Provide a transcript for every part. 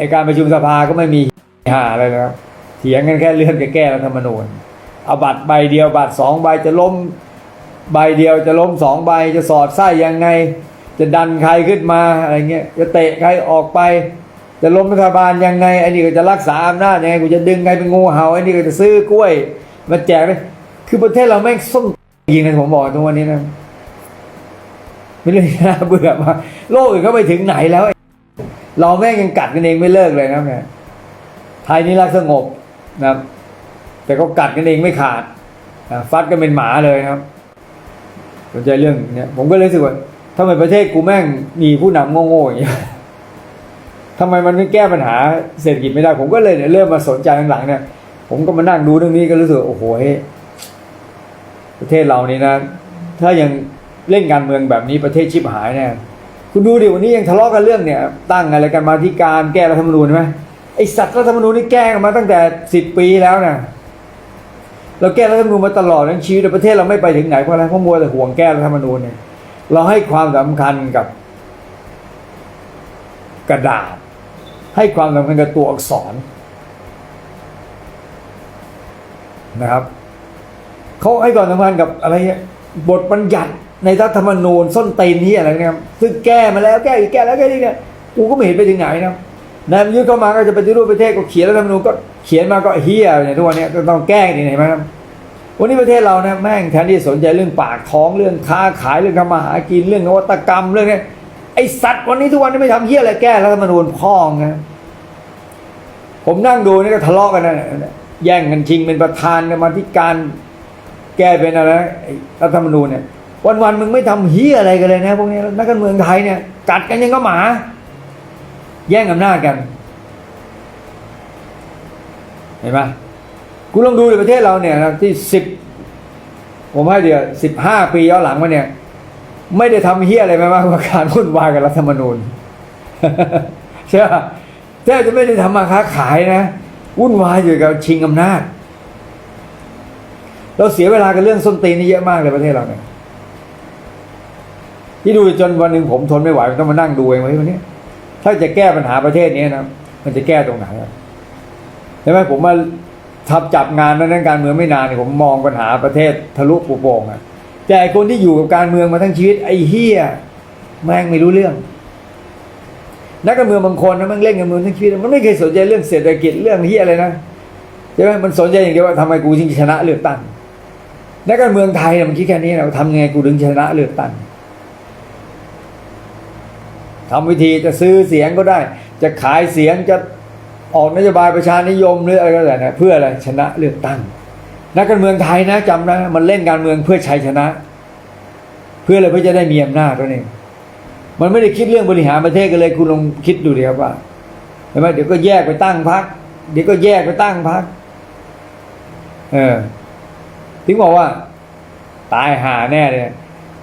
ไอการประชุมสภาก็ไม่มีหาอะไรนะครับเถียงกันแค่เรื่องจะแก้รัฐธรรมนูญเอาบัตรใบเดียวบัตรสองใบจะล้มใบเดียวจะล้มสองใบจะสอดไส้ยังไง จะดันใครขึ้นมาอะไรเงี้ยจะเตะใครออกไป จะล้มรัฐบาลยังไงไอ้นี่ก็จะรักษาอำนาจยังไงกูจะดึงใครเป็นงูเห่าไอ้นี่ก็จะซื้อกล้วยมาแจกเลยคือประเทศเราแม่งส้มยิงนะผมบอกตรงวันนี้นะไม่เลยน่าเบื่อมากโลกอื่นก็ไปถึงไหนแล้ว เราแม่งยังกัดกันเองไม่เลิกเลยนะแม่ไทยนี่รักสงบนะครับ แต่ก็กัดกันเองไม่ขาดนะฟัดกันเป็นหมาเลยครับสนใจเรื่องเนี้ยผมก็เลยรู้สึกว่าทำไมประเทศกูแม่งมีผู้นำโง่ๆอย่างเงี้ยทำไมมันไม่แก้ปัญหาเศรษฐกิจไม่ได้ ผมก็เลยเนี่ยเริ่มมาสนใจหลังๆเนี่ยผมก็มานั่งดูเรื่องนี้ก็รู้สึกโอ้โหประเทศเรานี่นะ ถ้ายังเล่นการเมืองแบบนี้ประเทศชิบหายแน่ คุณดูดิวันนี้ยังทะเลาะกันเรื่องเนี่ย ตั้งอะไรกันมาที่การแก้รัฐธรรมนูญไหมไอสัตว์รัฐธรรมนูญนี่แก้กันมาตั้งแต่สิบปีแล้วนะเราแก้รัฐธรรมนูญมาตลอดทั้งชีวิตประเทศเราไม่ไปถึงไหนเพราะอะไรเพราะมัวแต่ห่วงแก้รัฐธรรมนูญเนี่ยเราให้ความสำคัญกับกระดาษ ให้ความสำคัญกับตัวอักษรนะครับเขาให้ความสำคัญกับอะไรเนี่ยบทบัญญัติ ในรัฐธรรมนูญส้นตีนนี้อะไรเนี่ยซึ่งแก้มาแล้วแก้อีกแก้แล้วแก้อีกเนี่ยกูก็ไม่เห็นไปถึงไหนนะนายประยุทธเข้ามาก็จะปฏิรูปประเทศก็เขียนรัฐธรรมนูญก็เขียนมาก็เฮียเนี่ยทุกวันนี้ต้องแก้นี่เห็นไหมครับวันนี้ประเทศเรานะแม่งแทนที่สนใจเรื่องปากท้องเรื่องค้าขายเรื่องทำมาหากินเรื่องนวัตกรรมเรื่องเนี้ยไอสัตว์วันนี้ทุกวันนี้ไม่ทำเฮียอะไรแก้รัฐธรรมนูญพ่องนะผมนั่งดูนี่ก็ทะเลาะกันนะแย่งกันชิงเป็นประธานกรรมาธิการ แก้เป็นอะไรรัฐธรรมนูญเนี่ย วันๆมึงไม่ทำเฮียอะไรกันเลยนะพวกนี้นักการเมืองไทยเนี่ย กัดกันยังก็หมา แย่งอำนาจกัน เห็นไหมกูลองดูในประเทศเราเนี่ยนะที่สิบผมให้เดียวสิบห้าปีย้อนหลังมาเนี่ย ไม่ได้ทำเฮียอะไรไปมากกว่าการวุ่นวายกับรัฐธรรมนูญใช่ไหมแทบจะไม่ได้ทำมาค้าขายนะวุ่นวายอยู่กับชิงอำนาจ เราเสียเวลากับเรื่องส้นตีนนี่เยอะมากเลยประเทศเราเนี่ย ที่ดูจนวันหนึ่งผมทนไม่ไหวต้องมานั่งดูเองวันนี้ ถ้าจะแก้ปัญหาประเทศนี้นะมันจะแก้ตรงไหนอะใช่ไหมผมมาทับจับงานนั้นการเมืองไม่นานเนี่ยผมมองปัญหาประเทศทะลุปูโป่งอะแต่คนที่อยู่กับการเมืองมาทั้งชีวิตไอ้เฮียแม่งไม่รู้เรื่อง นักการเมืองบางคนนะมันเล่นการเมืองทั้งชีวิตมันไม่เคยสนใจเรื่องเศรษฐกิจเรื่องที่อะไรนะใช่ไหมมันสนใจอย่างเดียวว่าทำไมกูถึงชนะเลือกตั้งนักการเมืองไทยเนี่ยมันคิดแค่นี้นะทำยังไงกูถึงชนะเลือกตั้ง ทำวิธีจะซื้อเสียงก็ได้ จะขายเสียงจะออกนโยบายประชานิยมหรืออะไรก็แล้วแต่นะเพื่ออะไรชนะเลือกตั้ง นักการเมืองไทยนะจำนะมันเล่นการเมืองเพื่อชัยชนะ เพื่ออะไรเพื่อจะได้มีอำนาจตัวเองมันไม่ได้คิดเรื่องบริหารประเทศกันเลยคุณลองคิดดูดิครับว่าเห็นไหมเดี๋ยวก็แยกไปตั้งพักเดี๋ยวก็แยกไปตั้งพักเออถึงบอกว่า ตายหาแน่เลย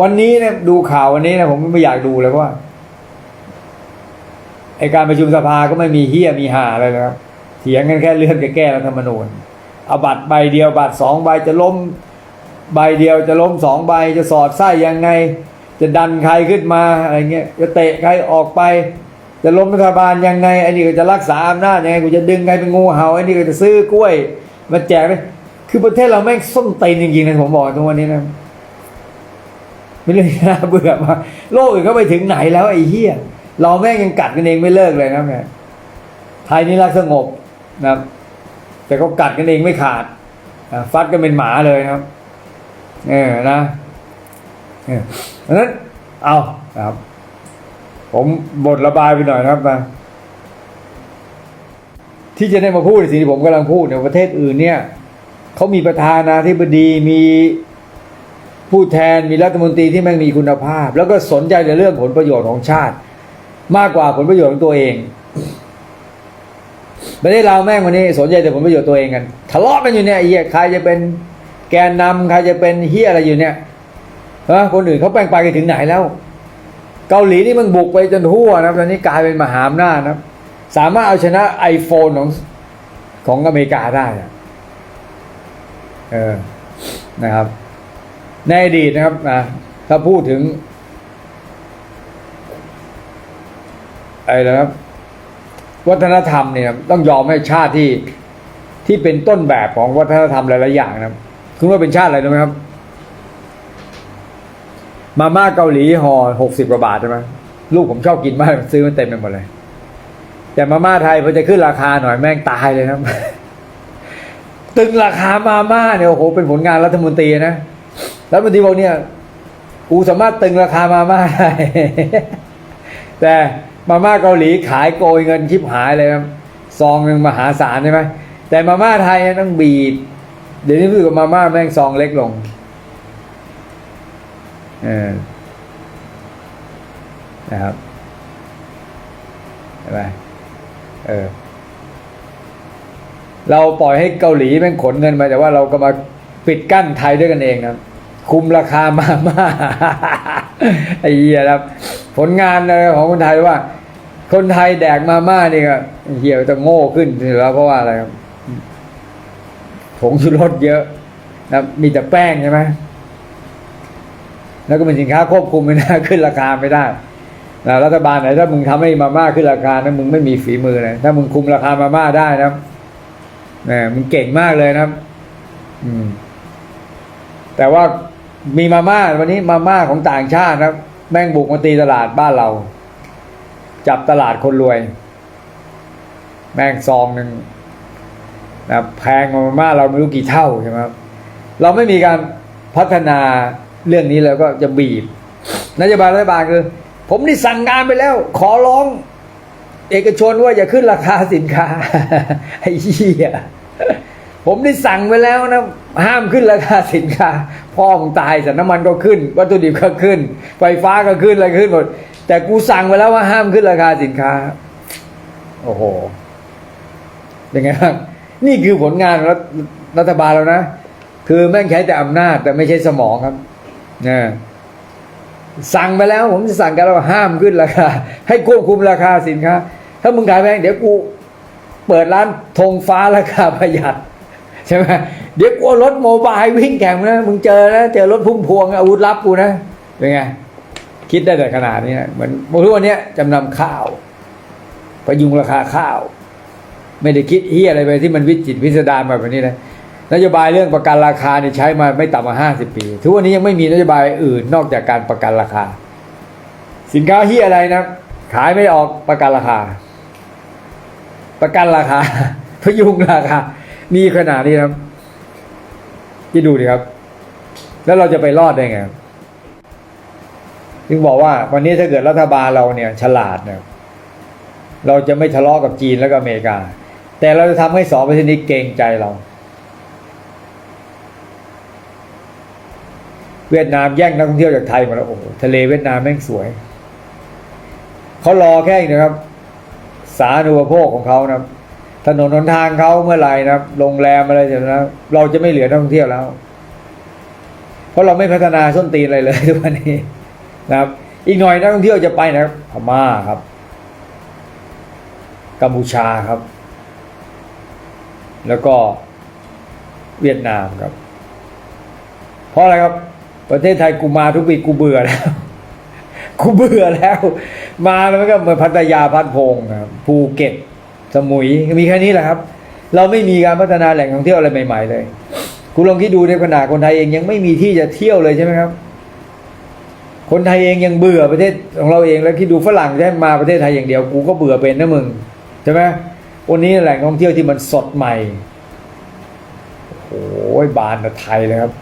วันนี้เนี่ยดูข่าววันนี้นะผมไม่อยากดูเลยว่า ไอการประชุมสภาก็ไม่มีเฮียมีหาอะไรนะครับเถียงกันแค่เรื่องจะแก้รัฐธรรมนูญเอาบัตรใบเดียวบัตรสองใบจะล้มใบเดียวจะล้มสองใบจะสอดไส้ยังไง จะดันใครขึ้นมาอะไรเงี้ยจะเตะใครออกไป จะล้มรัฐบาลยังไงไอ้นี่ก็จะรักษาอำนาจยังไงกูจะดึงใครเป็นงูเห่าไอ้นี่ก็จะซื้อกล้วยมาแจกเลยคือประเทศเราแม่งส้มตีนจริงๆนะผมบอกตรงวันนี้นะไม่เลยน่าเบื่อมากโลกอื่นก็ไปถึงไหนแล้วไอ้เหี้ย เราแม่งยังกัดกันเองไม่เลิกเลยนะแม่ไทยนี่รักสงบนะครับ แต่ก็กัดกันเองไม่ขาดอะฟัดกันเป็นหมาเลยนะครับ เออนะเออดังนั้นเอานะครับ ผมบทระบายไปหน่อยนะครับนะที่จะได้มาพูดในสิ่งที่ผมกำลังพูดในประเทศอื่นเนี่ยเขามีประธานาธิบดีมีผู้แทนมีรัฐมนตรีที่แม่งมีคุณภาพ แล้วก็สนใจในเรื่องผลประโยชน์ของชาติ มากกว่าผลประโยชน์ของตัวเองประเทศเราแม่งวันนี้สนใจแต่ผลประโยชน์ตัวเองกันทะเลาะกันอยู่เนี่ยไอ้เหี้ยใครจะเป็นแกนนำใครจะเป็นเฮียอะไรอยู่เนี่ยฮะคนอื่นเขาแปลงไปกันถึงไหนแล้ว เกาหลีนี่มันบุกไปจนทั่วนะตอนนี้กลายเป็นมหาอำนาจนะสามารถเอาชนะ iPhone ของของอเมริกาได้เออนะครับ ในอดีตนะครับนะถ้าพูดถึง ไอ้นะครับ วัฒนธรรมเนี่ยต้องยอมให้ชาติที่ที่เป็นต้นแบบของวัฒนธรรมหลายๆอย่างนะคุณว่าเป็นชาติอะไรรู้ไหมครับ มาม่าเกาหลีห่อหกสิบกว่าบาทใช่ไหมลูกผมชอบกินมากซื้อมันเต็มไปหมดเลย แต่มาม่าไทยพอจะขึ้นราคาหน่อยแม่งตายเลยครับตึงราคามาม่าเนี่ยโอ้โหเป็นผลงานรัฐมนตรีนะรัฐมนตรีบอกเนี่ยกูสามารถตึงราคามาม่าได้แต่ มาม่าเกาหลีขายโกยเงินชิบหายเลยครับซองหนึ่งมหาศาลใช่ไหมแต่มาม่าไทยต้องบีบเดี๋ยวนี้รู้สึกว่ามาม่าแม่งซองเล็กลงเออนะครับเห็นไหมเออ เราปล่อยให้เกาหลีแม่งขนเงินมาแต่ว่าเราก็มาปิดกั้นไทยด้วยกันเองนะ คุมราคามาม่าไอ้เหี้ยครับ ผลงานเลยของคนไทยว่า คนไทยแดกมาม่านี่ก็เหี้ยจะโง่ขึ้นอยู่แล้วเพราะว่าอะไรครับผงชูรสเยอะนะมีแต่แป้งใช่ไหมแล้วก็เป็นสินค้าควบคุมไม่ได้ขึ้นราคาไม่ได้นะรัฐบาลไหนถ้ามึงทำให้มาม่าขึ้นราคานะมึงไม่มีฝีมือเลยถ้ามึงคุมราคามาม่าได้นะนะมึงเก่งมากเลยนะอืมแต่ว่า มีมาม่าวันนี้มาม่าของต่างชาตินะครับแม่งบุกมาตีตลาดบ้านเรา จับตลาดคนรวย แม่งซองหนึ่งนะแพงมาม่าเราไม่รู้กี่เท่าใช่ไหมครับเราไม่มีการพัฒนาเรื่องนี้แล้วก็จะบีบนโยบายรัฐบาลคือ ผมนี่สั่งงานไปแล้ว ขอร้อง เอกชนว่าอย่าขึ้นราคาสินค้าไอ้เหี้ยผมได้สั่งไปแล้วนะ ห้ามขึ้นราคาสินค้า พ่อมึงตายแต่น้ำมันก็ขึ้น วัตถุดิบก็ขึ้น ไฟฟ้าก็ขึ้นอะไรขึ้นหมด แต่กูสั่งไปแล้วว่าห้ามขึ้นราคาสินค้า โอ้โหเป็นไงบ้างนี่คือผลงานรัฐรัฐบาลแล้วนะ คือแม่งใช้แต่อำนาจแต่ไม่ใช่สมองครับนะสั่งไปแล้ว ผมจะสั่งกันแล้วว่าห้ามขึ้นราคา ให้ควบคุมราคาสินค้า ถ้ามึงขายแพงเดี๋ยวกู เปิดร้านธงฟ้าราคาประหยัด ใช่ไหมเดี๋ยวกูเอารถโมบายวิ่งแข่งนะมึงเจอนะเจอรถพุ่มพวงอาวุธลับกูนะเป็นไงคิดได้แต่ขนาดนี้นะเหมือนเมื่อวันเนี้ยจำนำข้าวพยุงราคาข้าว ไม่ได้คิดเฮียอะไรไปที่มันวิจิตรพิสดารแบบนี้นะนโยบายเรื่องประกันราคาเนี่ยใช้มาไม่ต่ำกว่าห้าสิบปี ทุกวันนี้ยังไม่มีนโยบายอื่นนอกจากการประกันราคา สินค้าเฮียอะไรนะ ขายไม่ออกประกันราคา ประกันราคา พยุงราคา มีขนาดนี้นะครับที่ดูดิครับ แล้วเราจะไปรอดได้ไงครับจึงบอกว่า วันนี้ถ้าเกิดรัฐบาลเราเนี่ย ฉลาดเนี่ยเราจะไม่ทะเลาะกับจีนแล้วก็อเมริกา แต่เราจะทำให้สองประเทศนี้เกรงใจเรา เวียดนามแย่งนักท่องเที่ยวจากไทยมดแล้วโอ้โหทะเลเวียดนามแม่งสวยเขารอแค่นี้นะครับ สาธารณูปโภคของเขานะครับ ถนนหนทางเขาเมื่อไหร่นะโรงแรมอะไรเสร็จแล้วเราจะไม่เหลือนักท่องเที่ยวแล้ว เพราะเราไม่พัฒนาส้นตีนอะไรเลยทุกวันนี้นะครับ อีกหน่อยนักท่องเที่ยวจะไปนะครับพม่าครับ กัมพูชาครับ แล้วก็เวียดนามครับ เพราะอะไรครับ ประเทศไทยกูมาทุกปีกูเบื่อแล้วกูเบื่อแล้ว มาแล้วก็เหมือนพัทยาพัดพงครับภูเก็ต สมุยมีแค่นี้แหละครับ เราไม่มีการพัฒนาแหล่งท่องเที่ยวอะไรใหม่ ๆ เลยคุณลองคิดดูในขนาคนไทยเองยังไม่มีที่จะเที่ยวเลยใช่ไหมครับ คนไทยเองยังเบื่อประเทศของเราเองแล้วคิดดูฝรั่งจะให้มาประเทศไทยอย่างเดียวกูก็เบื่อเป็นนะมึงใช่ไหมวันนี้แหล่งท่องเที่ยวที่มันสดใหม่โอ้ยบานไทยเลยครับ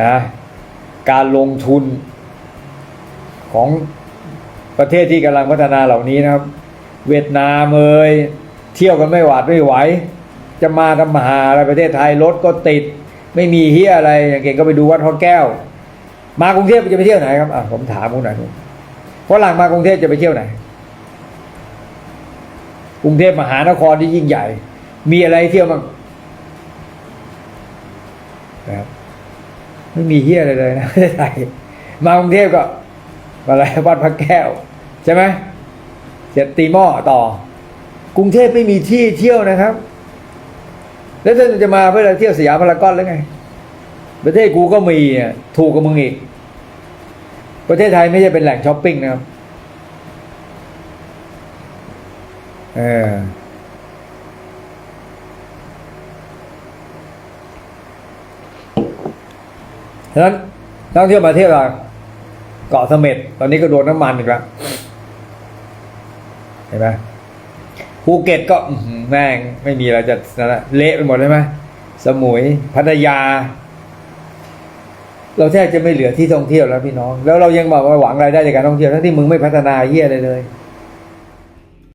นะการลงทุนของประเทศที่กำลังพัฒนาเหล่านี้นะครับ เวียดนามเอยเที่ยวกันไม่หวาดไม่ไหว จะมาทำมหาอะไรประเทศไทยรถก็ติด ไม่มีเฮียอะไรอย่างเก่งก็ไปดูวัดพระแก้ว มากรุงเทพจะไปเที่ยวไหนครับอะผมถามคุณหน่อยฝรั่งมากรุงเทพจะไปเที่ยวไหน กรุงเทพมหานครที่ยิ่งใหญ่ มีอะไรเที่ยวบ้างนะครับไม่มีเฮียอะไรเลยนะประเทศไทยมากรุงเทพก็อะไรวัดพระแก้ว ใช่ไหม เสร็จตีหม้อต่อ กรุงเทพไม่มีที่เที่ยวนะครับ แล้วท่านจะมาเพื่อเที่ยวสยามพารากอนหรือไง ประเทศกูก็มีถูกกับมึงอีก ประเทศไทยไม่ใช่เป็นแหล่งช้อปปิ้งนะครับเออฉะนั้นนักท่องเที่ยวมาเที่ยวอะเกาะเสม็ดตอนนี้ก็โดนน้ำมันอีกแล้ว เห็นไหมภูเก็ตก็แม่งไม่มีเราจะเละไปหมดเลยไหมสมุยพัทยา เราแทบจะไม่เหลือที่ท่องเที่ยวแล้วพี่น้อง แล้วเรายังบอกว่าหวังรายได้จากการท่องเที่ยวทั้งที่มึงไม่พัฒนาเยี่ยอะไรเลย